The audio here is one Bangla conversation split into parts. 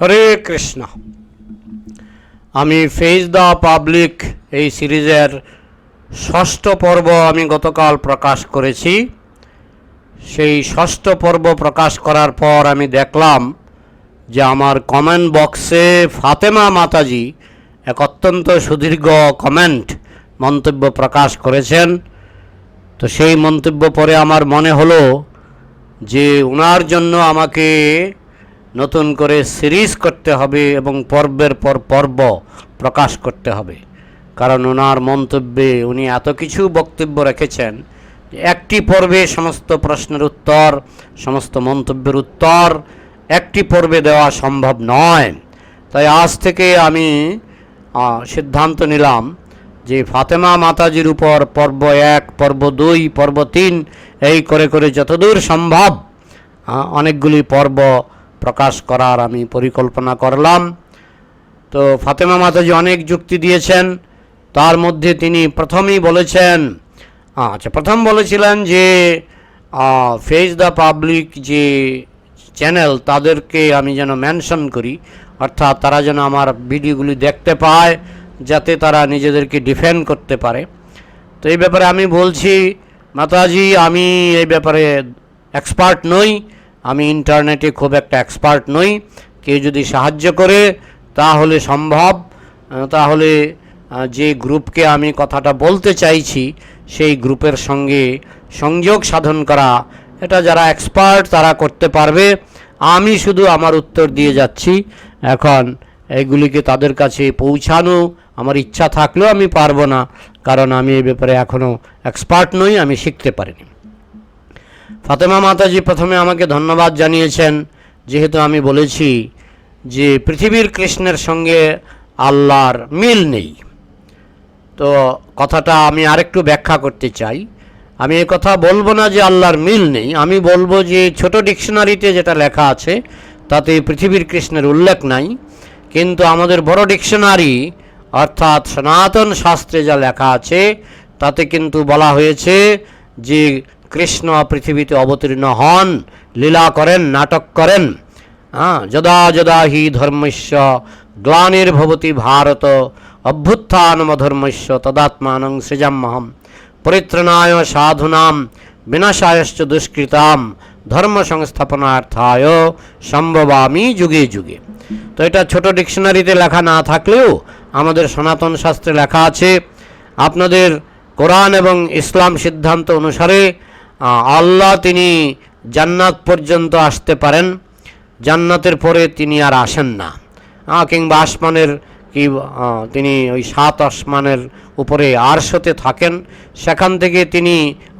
হরে কৃষ্ণ। আমি ফেজ দ্য পাবলিক এই সিরিজের ষষ্ঠ পর্ব আমি গতকাল প্রকাশ করেছি। সেই ষষ্ঠ পর্ব প্রকাশ করার পর আমি দেখলাম যে আমার কমেন্ট বক্সে ফাতেমা মাতাজি এক অত্যন্ত সুদীর্ঘ কমেন্ট মন্তব্য প্রকাশ করেছেন। তো সেই মন্তব্য পরে আমার মনে হলো যে ওনার জন্য আমাকে নতুন করে সিরিজ করতে হবে এবং পর্বের পর পর্ব প্রকাশ করতে হবে। কারণ ওনার মন্তব্যে উনি এত কিছু বক্তব্য রেখেছেন একটি পর্বে সমস্ত প্রশ্নের উত্তর, সমস্ত মন্তব্যের উত্তর একটি পর্বে দেওয়া সম্ভব নয়। তাই আজ থেকে আমি সিদ্ধান্ত নিলাম যে ফাতেমা মাতাজির উপর পর্ব এক, পর্ব দুই, পর্ব তিন, এই করে করে যতদূর সম্ভব অনেকগুলি পর্ব প্রকাশ করার আমি পরিকল্পনা করলাম। তো ফাতেমা মাতাজি অনেক যুক্তি দিয়েছেন। তার মধ্যে তিনি প্রথমেই বলেছেন আচ্ছা প্রথম বলেছিলেন যে ফেস দ্য পাবলিক যে চ্যানেল, তাদেরকে আমি যেন মেনশন করি। অর্থাৎ তারা যেন আমার ভিডিওগুলি দেখতে পায়, যাতে তারা নিজেদেরকে ডিফেন্ড করতে পারে। তো এই ব্যাপারে আমি বলছি, মাতাজি, আমি এই ব্যাপারে এক্সপার্ট নই। আমি ইন্টারনেটে খুব একটা এক্সপার্ট নই। কেউ যদি সাহায্য করে, তাহলে সম্ভব। তাহলে যে গ্রুপকে আমি কথাটা বলতে চাইছি, সেই গ্রুপের সঙ্গে সংযোগ সাধন করা, এটা যারা এক্সপার্ট, তারা করতে পারবে। আমি শুধু আমার উত্তর দিয়ে যাচ্ছি। এখন এইগুলিকে তাদের কাছে পৌঁছানো আমার ইচ্ছা থাকলেও আমি পারব না, কারণ আমি এই ব্যাপারে এখনও এক্সপার্ট নই, আমি শিখতে পারিনি। ফাতেমা মাতাজি প্রথমে আমাকে ধন্যবাদ জানিয়েছেন, যেহেতু আমি বলেছি যে পৃথিবীর কৃষ্ণের সঙ্গে আল্লাহর মিল নেই। তো কথাটা আমি আরেকটু ব্যাখ্যা করতে চাই। আমি এ কথা বলব না যে আল্লাহর মিল নেই, আমি বলব যে ছোট ডিকশনারিতে যেটা লেখা আছে, তাতে পৃথিবীর কৃষ্ণের উল্লেখ নাই, কিন্তু আমাদের বড় ডিকশনারি, অর্থাৎ সনাতন শাস্ত্রে যা লেখা আছে, তাতে কিন্তু বলা হয়েছে যে কৃষ্ণ পৃথিবীতে অবতীর্ণ হন, লীলা করেন, নাটক করেন। হ্যাঁ যদা যদা হি ধর্মস্য গ্লানির্ভবতি ভারত অভ্যুত্থানমধর্মস্য তদাত্মানং সৃজাম্যহম, পরিত্রাণায় সাধুনাম, বিনাশায়শ্চ দুষ্কৃতাম ধর্ম সংস্থাপনার্থায় সম্ভবামি যুগে যুগে। তো এটা ছোট ডিকশনারিতে লেখা না থাকলেও আমাদের সনাতন শাস্ত্রে লেখা আছে, আপনাদের কোরআন এবং ইসলাম সিদ্ধান্ত অনুসারে আল্লাহ তিনি জান্নাত পর্যন্ত আসতে পারেন। জান্নাতের পরে তিনি আর আসেন না। কিংবা আসমানের কি তিনি ওই সাত আসমানের উপরে আরশতে থাকেন। সেখান থেকে তিনি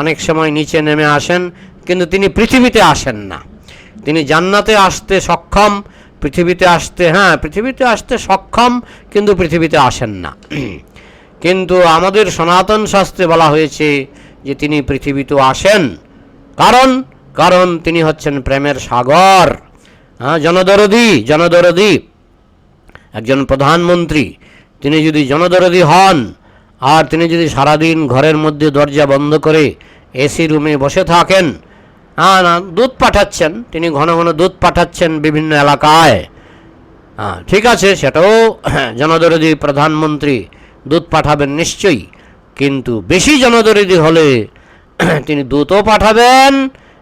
অনেক সময় নিচে নেমে আসেন, কিন্তু তিনি পৃথিবীতে আসেন না। তিনি জান্নাতে আসতে সক্ষম, পৃথিবীতে আসতে হ্যাঁ পৃথিবীতে আসতে সক্ষম, কিন্তু পৃথিবীতে আসেন না। কিন্তু আমাদের সনাতন শাস্ত্রে বলা হয়েছে যে তিনি পৃথিবীতে আসেন। কারণ কারণ তিনি হচ্ছেন প্রেমের সাগর। হ্যাঁ জনদরদি জনদরদি। একজন প্রধানমন্ত্রী। তিনি যদি জনদরদি হন, আর তিনি যদি সারাদিন ঘরের মধ্যে দরজা বন্ধ করে এসি রুমে বসে থাকেন হ্যাঁ না, দুধ পাঠাচ্ছেন। তিনি ঘন ঘন দুধ পাঠাচ্ছেন বিভিন্ন এলাকায়। হ্যাঁ ঠিক আছে, সেটাও জনদরদি প্রধানমন্ত্রী দুধ পাঠাবেন নিশ্চয়ই। কিন্তু বেশি জনদরদি হলে তিনি দুধও পাঠাবেন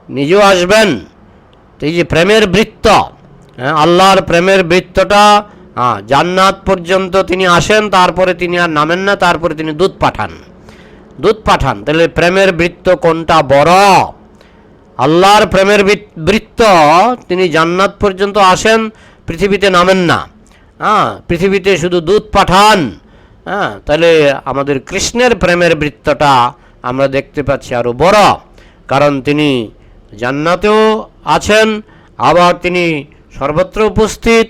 নিজেও আসবেন। এই যে প্রেমের বৃত্ত হ্যাঁ, আল্লাহর প্রেমের বৃত্তটা হ্যাঁ, জান্নাত পর্যন্ত তিনি আসেন তারপরে তিনি আর নামেন না তারপরে তিনি দুধ পাঠান। দুধ পাঠান তাহলে প্রেমের বৃত্ত কোনটা বড়? আল্লাহর প্রেমের বৃত্ত তিনি জান্নাত পর্যন্ত আসেন পৃথিবীতে নামেন না। হ্যাঁ পৃথিবীতে শুধু দুধ পাঠান। হ্যাঁ তাহলে আমাদের কৃষ্ণের প্রেমের বৃত্তটা আমরা দেখতে পাচ্ছি আরও বড়, কারণ তিনি জান্নাতেও আছেন, আবার তিনি সর্বত্র উপস্থিত,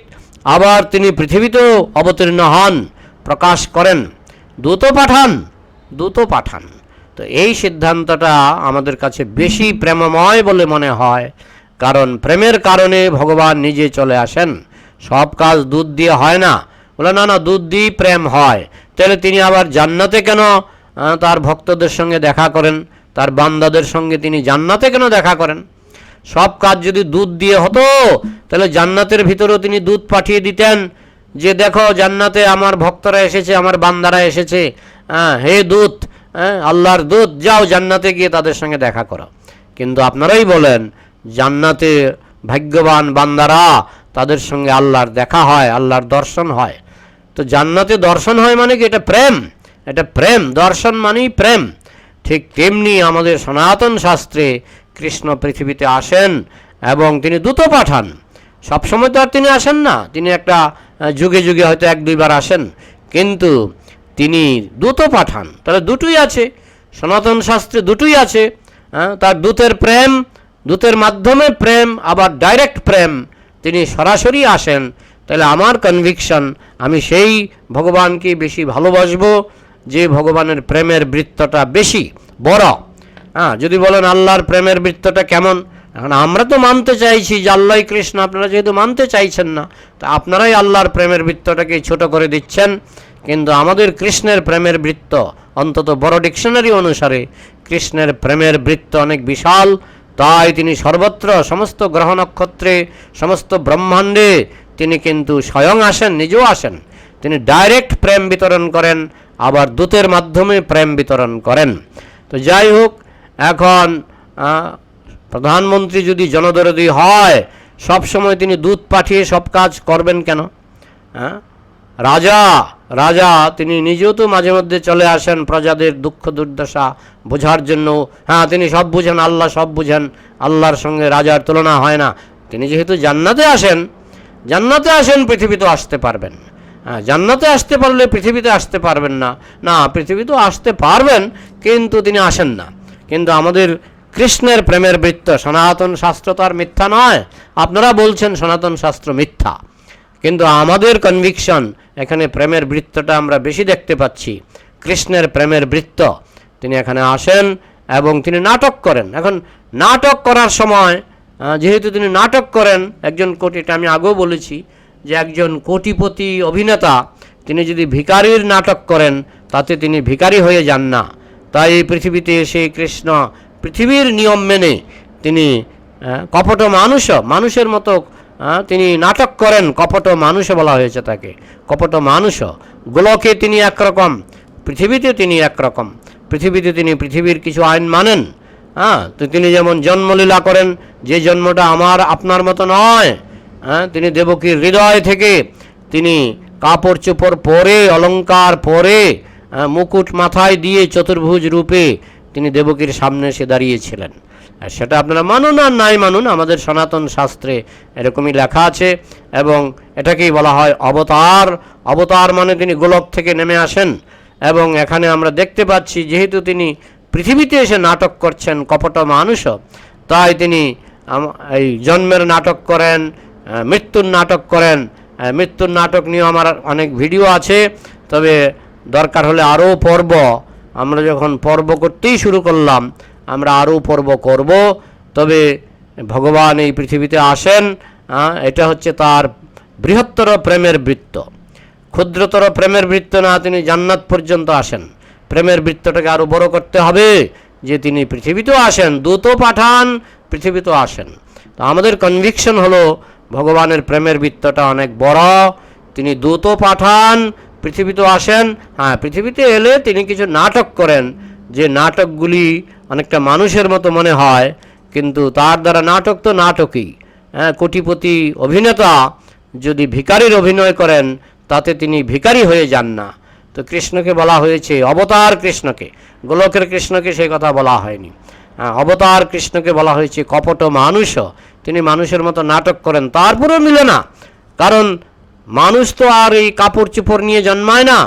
আবার তিনি পৃথিবীতেও অবতীর্ণ হন, প্রকাশ করেন দ্রুত পাঠান দ্রুত পাঠান। তো এই সিদ্ধান্তটা আমাদের কাছে বেশি প্রেমময় বলে মনে হয়, কারণ প্রেমের কারণে ভগবান নিজে চলে আসেন, সব কাজ দুধ দিয়ে হয় না। বলে, না না, দুধ দিয়েই প্রেম হয়। তাহলে তিনি আবার জান্নাতে কেন তার ভক্তদের সঙ্গে দেখা করেন, তার বান্দাদের সঙ্গে তিনি জান্নাতে কেন দেখা করেন? সব কাজ যদি দুধ দিয়ে হতো, তাহলে জান্নাতের ভিতরেও তিনি দুধ পাঠিয়ে দিতেন যে দেখো জান্নাতে আমার ভক্তরা এসেছে, আমার বান্দারা এসেছে হ্যাঁ হে দূত হ্যাঁ আল্লাহর দূত, যাও জান্নাতে গিয়ে তাদের সঙ্গে দেখা করো। কিন্তু আপনারাই বলেন, জান্নাতে ভাগ্যবান বান্দারা, তাদের সঙ্গে আল্লাহর দেখা হয়, আল্লাহর দর্শন হয়। তো জান্নাতে দর্শন হয় মানে কি? এটা প্রেম। এটা প্রেম। দর্শন মানেই প্রেম। ঠিক তেমনি আমাদের সনাতন শাস্ত্রে কৃষ্ণ পৃথিবীতে আসেন এবং তিনি দূত পাঠান। সবসময় তো আর তিনি আসেন না। তিনি একটা যুগে যুগে হয়তো এক দুইবার আসেন। কিন্তু তিনি দূত পাঠান। তাহলে দুটোই আছে। সনাতন শাস্ত্রে দুটোই আছে। তার দূতের প্রেম, দূতের মাধ্যমে প্রেম, আবার ডাইরেক্ট প্রেম। তিনি সরাসরি আসেন। তাহলে আমার কনভিকশন আমি সেই ভগবানকে বেশি ভালোবাসবো যে ভগবানের প্রেমের বৃত্তটা বেশি, বড়। হ্যাঁ যদি বলেন আল্লাহর প্রেমের বৃত্তটা কেমন? এখন আমরা তো মানতে চাইছি যে আল্লাহ কৃষ্ণ, আপনারা যেহেতু মানতে চাইছেন না, তা আপনারাই আল্লাহর প্রেমের বৃত্তটাকে ছোট করে দিচ্ছেন। কিন্তু আমাদের কৃষ্ণের প্রেমের বৃত্ত, অন্তত বড় ডিকশনারি অনুসারে কৃষ্ণের প্রেমের বৃত্ত অনেক বিশাল। তাই তিনি সর্বত্র, সমস্ত গ্রহ নক্ষত্রে, সমস্ত ব্রহ্মাণ্ডে তিনি কিন্তু স্বয়ং আসেন, নিজেও আসেন। তিনি ডাইরেক্ট প্রেম বিতরণ করেন, আবার দূতের মাধ্যমে প্রেম বিতরণ করেন। তো যাই হোক, এখন প্রধানমন্ত্রী যদি জনদরদি হয়, সব সময় তিনি দূত পাঠিয়ে সব কাজ করবেন কেন? হ্যাঁ রাজা রাজা, তিনি নিজেও তো মাঝে মধ্যে চলে আসেন প্রজাদের দুঃখ দুর্দশা বোঝার জন্য। হ্যাঁ তিনি সব বুঝেন, আল্লাহ সব বুঝেন, আল্লাহর সঙ্গে রাজার তুলনা হয় না। তিনি যেহেতু জান্নাতে আসেন জান্নাতে আসেন, পৃথিবীতে আসতে পারবেন। হ্যাঁ জান্নাতে আসতে পারলে পৃথিবীতে আসতে পারবেন না। না, পৃথিবীতেও আসতে পারবেন, কিন্তু তিনি আসেন না। কিন্তু আমাদের কৃষ্ণের প্রেমের বৃত্ত, সনাতন শাস্ত্র তো আর মিথ্যা নয়। আপনারা বলছেন সনাতন শাস্ত্র মিথ্যা। কিন্তু আমাদের কনভিকশন এখানে প্রেমের বৃত্তটা আমরা বেশি দেখতে পাচ্ছি। কৃষ্ণের প্রেমের বৃত্ত, তিনি এখানে আসেন এবং তিনি নাটক করেন। এখন নাটক করার সময় যেহেতু তিনি নাটক করেন, একজন কোটিটা আমি আগেও বলেছি, যে একজন কোটিপতি অভিনেতা, তিনি যদি ভিকারির নাটক করেন, তাতে তিনি ভিকারি হয়ে যান না। তাই এই পৃথিবীতে এসে কৃষ্ণ পৃথিবীর নিয়ম মেনে তিনি কপট মানুষও মানুষের মতো তিনি নাটক করেন, কপট মানুষও বলা হয়েছে তাকে। কপট মানুষও গোলকে তিনি একরকম, পৃথিবীতে তিনি একরকম, পৃথিবীতে তিনি পৃথিবীর কিছু আইন মানেন। হ্যাঁ তো তিনি যেমন জন্মলীলা করেন যে জন্মটা আমার আপনার মতো নয় হ্যাঁ তিনি দেবকীর হৃদয় থেকে তিনি কাপড় চোপড় পরে অলঙ্কার পরে আহ, মুকুট মাথায় দিয়ে চতুর্ভুজ রূপে তিনি দেবকীর সামনে এসে দাঁড়িয়েছিলেন। আর সেটা আপনারা মানুন আর নাই মানুন আমাদের সনাতন শাস্ত্রে এরকমই লেখা আছে এবং এটাকেই বলা হয় অবতার। অবতার মানে তিনি গোলক থেকে নেমে আসেন এবং এখানে আমরা দেখতে পাচ্ছি যেহেতু তিনি পৃথিবীতে এসে নাটক করছেন কপট মানুষও তাই তিনি এই জন্মের নাটক করেন মৃত্যুর নাটক করেন। মৃত্যুর নাটক নিয়ে আমার অনেক ভিডিও আছে। তবে দরকার হলে আরও পর্ব। আমরা যখন পর্ব করতেই শুরু করলাম, আমরা আরও পর্ব করব। তবে ভগবান এই পৃথিবীতে আসেন এটা হচ্ছে তার বৃহত্তর প্রেমের বৃত্ত। ক্ষুদ্রতর প্রেমের বৃত্ত না, তিনি জান্নাত পর্যন্ত আসেন। প্রেমের বৃত্তটাকে আরও বড় করতে হবে যে তিনি পৃথিবীতেও আসেন দূতও পাঠান পৃথিবীতেও আসেন। তো আমাদের কনভিকশন হলো ভগবানের প্রেমের বৃত্তটা অনেক বড়, তিনি দূতও পাঠান পৃথিবীতেও আসেন। হ্যাঁ পৃথিবীতে এলে তিনি কিছু নাটক করেন, যে নাটকগুলি অনেকটা মানুষের মতো মনে হয়, কিন্তু তার দ্বারা নাটক তো নাটকই। হ্যাঁ কোটিপতি অভিনেতা যদি ভিকারির অভিনয় করেন, তাতে তিনি ভিকারি হয়ে যান না। তো কৃষ্ণকে বলা হয়েছে অবতার কৃষ্ণকে। গোলকের কৃষ্ণকে সেই কথা বলা হয়নি। হ্যাঁ, অবতার কৃষ্ণকে বলা হয়েছে কপট মানুষও তিনি মানুষের মতো নাটক করেন তারপরেও মিলে না। কারণ মানুষ তো আর এই কাপড় চোপড় নিয়ে জন্মায় না।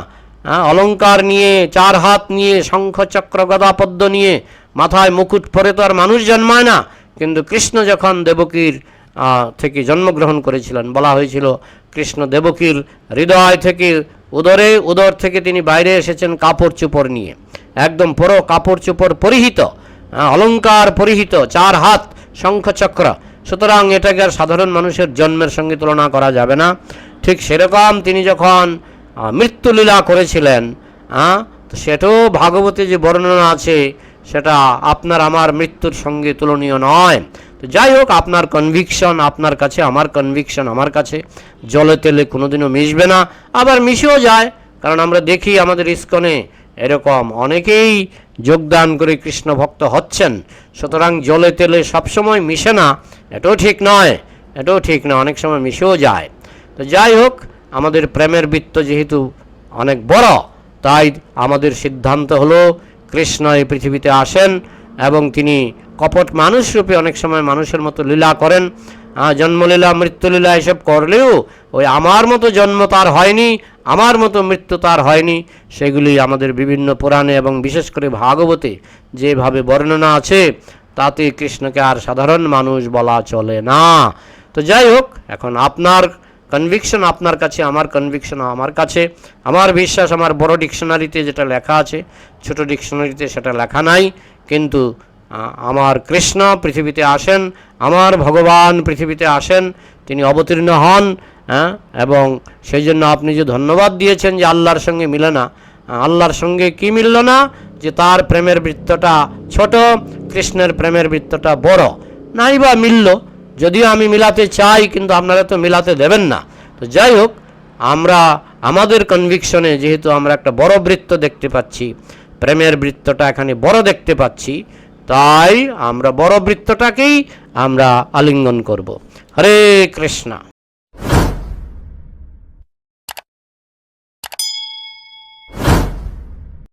হ্যাঁ, অলংকার নিয়ে চার হাত নিয়ে শঙ্খ চক্র গদা পদ্ম নিয়ে মাথায় মুকুট পরে তো আর মানুষ জন্মায় না। কিন্তু কৃষ্ণ যখন দেবকীর থেকে জন্মগ্রহণ করেছিলেন বলা হয়েছিল কৃষ্ণ দেবকীর হৃদয় থেকে উদরে উদর থেকে তিনি বাইরে এসেছেন কাপড় চোপড় নিয়ে। একদম পুরো কাপড় চোপড় পরিহিত আহ, অলংকার পরিহিত চার হাত শঙ্খ চক্র। সুতরাং এটাকে আর সাধারণ মানুষের জন্মের সঙ্গে তুলনা করা যাবে না। ঠিক সেরকম তিনি যখন মৃত্যুলীলা করেছিলেন তো সেটাও ভাগবতে যে বর্ণনা আছে সেটা আপনার আমার মৃত্যুর সঙ্গে তুলনীয় নয়। তো যাই হোক, আপনার কনভিকশন আপনার কাছে, আমার কনভিকশন আমার কাছে। জলে তেলে কোনোদিনও মিশবে না। আবার মিশেও যায়, কারণ আমরা দেখি আমাদের ইস্কনে এরকম অনেকেই যোগদান করে কৃষ্ণ ভক্ত হচ্ছেন। সুতরাং জলে তেলে সবসময় মিশে না, এটাও ঠিক নয়, এটাও ঠিক না অনেক সময় মিশেও যায়। তো যাই হোক, আমাদের প্রেমের বৃত্ত যেহেতু অনেক বড়, তাই আমাদের সিদ্ধান্ত হলো কৃষ্ণ এই পৃথিবীতে আসেন এবং তিনি কপট মানুষ রূপে অনেক সময় মানুষের মতো লীলা করেন। জন্মলীলা, মৃত্যুলীলা এসব করলেও ওই আমার মতো জন্ম তার হয়নি, আমার মতো মৃত্যু তার হয়নি। সেগুলি আমাদের বিভিন্ন পুরাণে এবং বিশেষ করে ভাগবতে যেভাবে বর্ণনা আছে, তাতে কৃষ্ণকে আর সাধারণ মানুষ বলা চলে না। তো যাই হোক, এখন আপনার কনভিকশন আপনার কাছে, আমার কনভিকশন আমার কাছে, আমার বিশ্বাস, আমার বড় ডিকশনারিতে যেটা লেখা আছে, ছোট ডিকশনারিতে সেটা লেখা নাই, কিন্তু আমার কৃষ্ণ পৃথিবীতে আসেন, আমার ভগবান পৃথিবীতে আসেন, তিনি অবতীর্ণ হন হ্যাঁ এবং সেই জন্য আপনি যে ধন্যবাদ দিয়েছেন যে আল্লাহর সঙ্গে মিলে না আল্লাহর সঙ্গে কি মিলল না? যে তার প্রেমের বৃত্তটা ছোট, কৃষ্ণের প্রেমের বৃত্তটা বড়। নাই বা মিলল, যদিও আমি মিলাতে চাই, কিন্তু আপনারা তো মিলাতে দেবেন না। তো যাই হোক, আমরা, আমাদের কনভিকশনে যেহেতু আমরা একটা বড় বৃত্ত দেখতে পাচ্ছি, প্রেমের বৃত্তটা এখানে বড় দেখতে পাচ্ছি তাই আমরা বড় বৃত্তটাকেই আমরা আলিঙ্গন করব। হরে কৃষ্ণা।